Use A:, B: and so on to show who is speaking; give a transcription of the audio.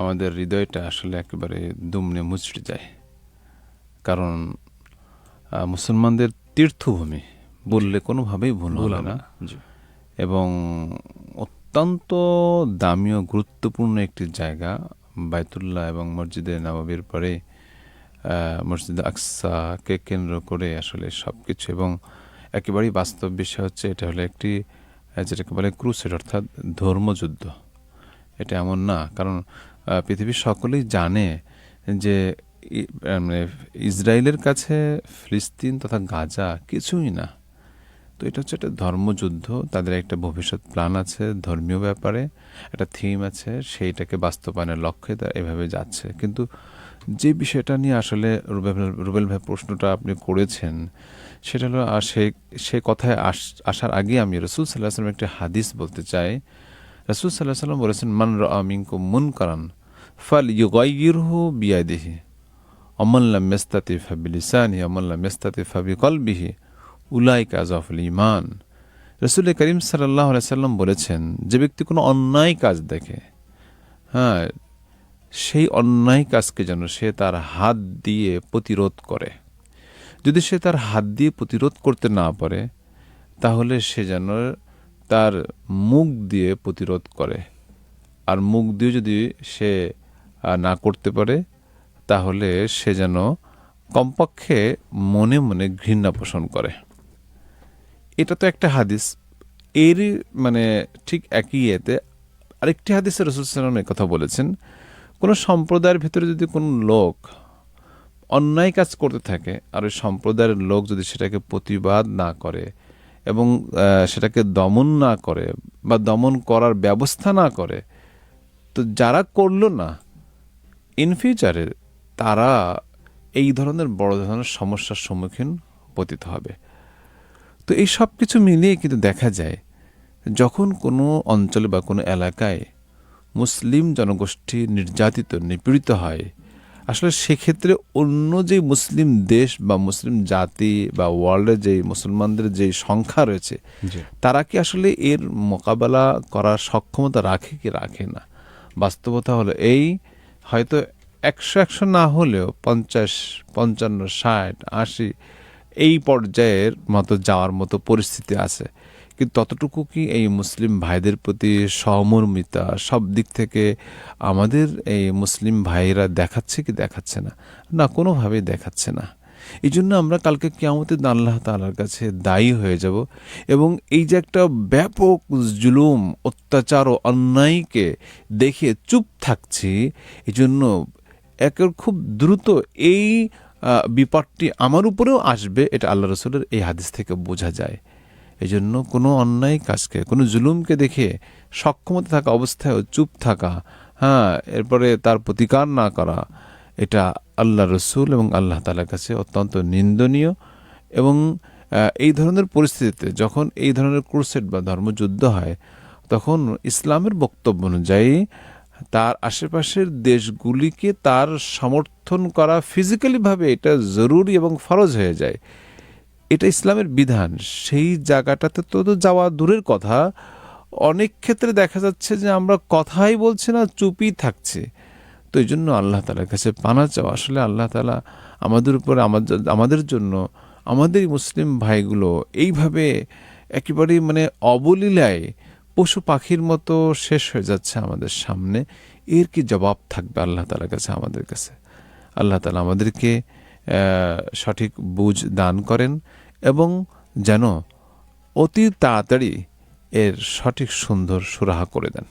A: আমাদের হৃদয়টা আসলে একেবারে দুমনে মুচড়ে যায়। কারণ মুসলমানদের তীর্থভূমি বললে কোনোভাবেই ভুল হবে না। এবং অত্যন্ত দামি ও গুরুত্বপূর্ণ একটি জায়গা বায়তুল্লাহ এবং মসজিদে নবাবির পরে মসজিদ আকসাকে কেন্দ্র করে আসলে সব কিছু এবং একেবারেই বাস্তব বিষয় হচ্ছে এটা হলো একটি যেটাকে বলে ক্রুসেড অর্থাৎ ধর্মযুদ্ধ। এটা এমন না কারণ পৃথিবীর সকলেই জানে যে মানে ইসরায়েলের কাছে ফিলিস্তিন তথা গাজা কিছুই না। তো এটা হচ্ছে একটা ধর্মযুদ্ধ, তাদের একটা ভবিষ্যৎ প্ল্যান আছে, ধর্মীয় ব্যাপারে একটা থিম আছে, সেইটাকে বাস্তবায়নের লক্ষ্যে তারা এভাবে যাচ্ছে। কিন্তু যে বিষয়টা নিয়ে আসলে রুবেল রুবেল ভাই প্রশ্নটা আপনি করেছেন, সেটা হলো, আর সে সে কথায় আস- আসার আগে আমি রসুল সাল্লাহ সাল্লাম একটি হাদিস বলতে চাই। রসুল সাল্লাহ সাল্লাম বলেছেন, মান আমিনকু মুন করান ফাল ইউগাইরহু বিয়াদিহি অমল্লা মেস্তাতি ফাবিলিসানি অমল্লা মেস্তাতি ফাবি কলবিহি উলাই কাজফুল ইমান রসুল করিম সাল্লাহ সাল্লাম বলেছেন, যে ব্যক্তি কোনো অন্যায় কাজ দেখে হ্যাঁ সেই অন্যায় কাজকে যেন সে তার হাত দিয়ে প্রতিরোধ করে। যদি সে তার হাত দিয়ে প্রতিরোধ করতে না পারে, তাহলে সে যেন তার মুখ দিয়ে প্রতিরোধ করে। আর মুখ দিয়ে যদি সে না করতে পারে, তাহলে সে যেন কমপক্ষে মনে মনে ঘৃণা পোষণ করে। এটা তো একটা হাদিস। এরই মানে ঠিক একই এতে আরেকটি হাদিসে রসুলাম কথা বলেছেন, কোনো সম্প্রদায়ের ভিতরে যদি কোনো লোক অন্যায় কাজ করতে থাকে আর ওই সম্প্রদায়ের লোক যদি সেটাকে প্রতিবাদ না করে এবং সেটাকে দমন না করে বা দমন করার ব্যবস্থা না করে, তো যারা করল না ইন ফিউচারে তারা এই ধরনের বড় ধরনের সমস্যার সম্মুখীন পতিত হবে। তো এই সব কিছু মিলিয়ে কিন্তু দেখা যায় যখন কোনো অঞ্চলে বা কোনো এলাকায় মুসলিম জনগোষ্ঠী নির্যাতিত নিপীড়িত হয় আসলে সেক্ষেত্রে অন্য যে মুসলিম দেশ বা মুসলিম জাতি বা ওয়ার্ল্ডের যে মুসলমানদের যে সংখ্যা রয়েছে তারা কি আসলে এর মোকাবেলা করার সক্ষমতা রাখে কি রাখে না? বাস্তবতা হলো এই হয়তো একশো একশো না হলেও পঞ্চাশ, পঞ্চান্ন, ষাট, আশি, এই পর্যায়ের মতো যাওয়ার মতো পরিস্থিতি আছে। কিন্তু ততটুকু কি এই মুসলিম ভাইদের প্রতি সহমর্মিতা? সব দিক থেকে আমাদের এই মুসলিম ভাইয়েরা দেখাচ্ছে কি দেখাচ্ছে না? না, কোনোভাবেই দেখাচ্ছে না। এই জন্য আমরা কালকে দিন আল্লাহ তালার কাছে দায়ী হয়ে যাব এবং এই যে একটা ব্যাপক জুলুম, অত্যাচার ও অন্যায়কে দেখে চুপ থাকছি এই জন্য একের খুব দ্রুত এই বিপদটি আমার উপরেও আসবে, এটা আল্লাহ রসুলের এই হাদিস থেকে বোঝা যায়। এই জন্য কোনো অন্যায় কাজকে, কোনো জুলুমকে দেখে সক্ষমতা থাকা অবস্থায় চুপ থাকা হ্যাঁ এরপরে তার প্রতিকার না করা, এটা আল্লাহ রসুল এবং আল্লাহ তালার কাছে অত্যন্ত নিন্দনীয় এবং এই ধরনের পরিস্থিতিতে যখন এই ধরনের ক্রুসেড বা ধর্মযুদ্ধ হয়, তখন ইসলামের বক্তব্য অনুযায়ী তার আশেপাশের দেশগুলিকে তার সমর্থন করা ফিজিক্যালিভাবে এটা জরুরি এবং ফরজ হয়ে যায়। এটা ইসলামের বিধান। সেই জায়গাটাতে তো তো যাওয়া দূরের কথা। অনেক ক্ষেত্রে দেখা যাচ্ছে যে আমরা কথাই বলছি না, চুপই থাকছে। তো এই জন্য আল্লাহ তালার কাছে পানা চাওয়া। আসলে আল্লাহ তালা আমাদের উপরে আমাদের জন্য আমাদের মুসলিম ভাইগুলো এইভাবে একেবারেই মানে অবলীলায় পশু পাখির মতো শেষ হয়ে যাচ্ছে আমাদের সামনে। এর কি জবাব থাকবে আল্লাহ তালার কাছে আমাদের কাছে? আল্লাহ তালা আমাদেরকে সঠিক বুঝ দান করেন এবং যেন অতি তাড়াতাড়ি এর সঠিক সুন্দর সুরাহা করে দেন।